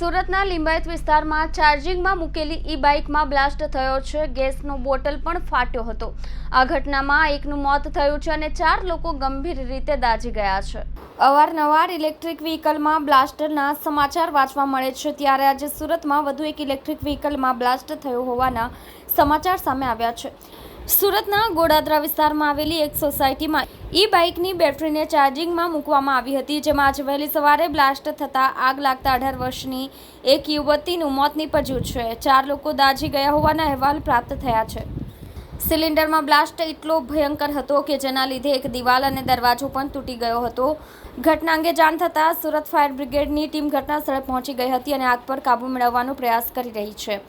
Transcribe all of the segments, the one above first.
સુરતના લિંબાયત વિસ્તારમાં ચાર્જિંગમાં મૂકેલી ઈ બાઇકમાં બ્લાસ્ટ થયો છે. ગેસનો બોટલ પણ ફાટ્યો હતો. આ ઘટનામાં એકનું મોત થયું છે અને ચાર લોકો ગંભીર રીતે દાઝી ગયા છે. અવારનવાર ઇલેક્ટ્રિક વ્હીકલમાં બ્લાસ્ટના સમાચાર વાંચવા મળે છે. ત્યારે આજે સુરતમાં વધુ એક ઇલેક્ટ્રિક વ્હીકલમાં બ્લાસ્ટ થયો હોવાના સમાચાર સામે આવ્યા છે. સુરતના ગોડાદરા વિસ્તારમાં આવેલી એક સોસાયટીમાં ઈ બાઇકની બેટરીને ચાર્જિંગમાં મૂકવામાં આવી હતી, જેમાં આજે વહેલી સવારે બ્લાસ્ટ થતાં આગ લાગતા અઢાર વર્ષની એક યુવતીનું મોત નીપજ્યું છે. ચાર લોકો દાઝી ગયા હોવાના અહેવાલ પ્રાપ્ત થયા છે. સિલિન્ડરમાં બ્લાસ્ટ એટલો ભયંકર હતો કે જેના લીધે એક દિવાલ અને દરવાજો પણ તૂટી ગયો હતો. ઘટના અંગે જાણ થતાં સુરત ફાયર બ્રિગેડની ટીમ ઘટના સ્થળે પહોંચી ગઈ હતી અને આગ પર કાબૂ મેળવવાનો પ્રયાસ કરી રહી છે.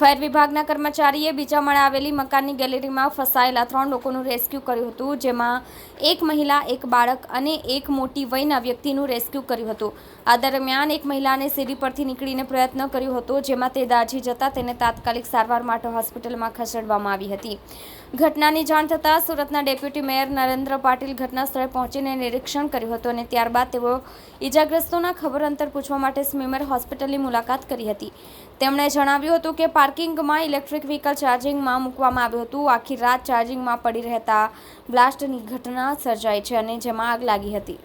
ફાયર વિભાગના કર્મચારીએ બીજા માળે આવેલી મકાનની ગેલેરીમાં ફસાયેલા ત્રણ લોકોનું રેસ્ક્યુ કર્યું હતું, જેમાં એક મહિલા, એક બાળક અને એક મોટી વયના વ્યક્તિનું રેસ્ક્યુ કર્યું હતું. આ દરમિયાન એક મહિલાને સીડી પરથી નીકળીને પ્રયત્ન કર્યો હતો, જેમાં તે દાઝી જતા તેને તાત્કાલિક સારવાર માટે હોસ્પિટલમાં ખસેડવામાં આવી હતી. ઘટનાની જાણ થતાં સુરતના ડેપ્યુટી મેયર નરેન્દ્ર પાટીલ ઘટના સ્થળે પહોંચીને નિરીક્ષણ કર્યું હતું અને ત્યારબાદ તેઓ ઇજાગ્રસ્તોના ખબર અંતર પૂછવા માટે સ્મીમર હોસ્પિટલની મુલાકાત કરી હતી. તેમણે જણાવ્યું હતું કે પાર્કિંગમાં ઇલેક્ટ્રિક વ્હીકલ ચાર્જિંગમાં મૂકવામાં આવ્યું હતું. આખી રાત ચાર્જિંગમાં પડી રહેતા બ્લાસ્ટની ઘટના સર્જાઈ છે અને જેમાં આગ લાગી હતી.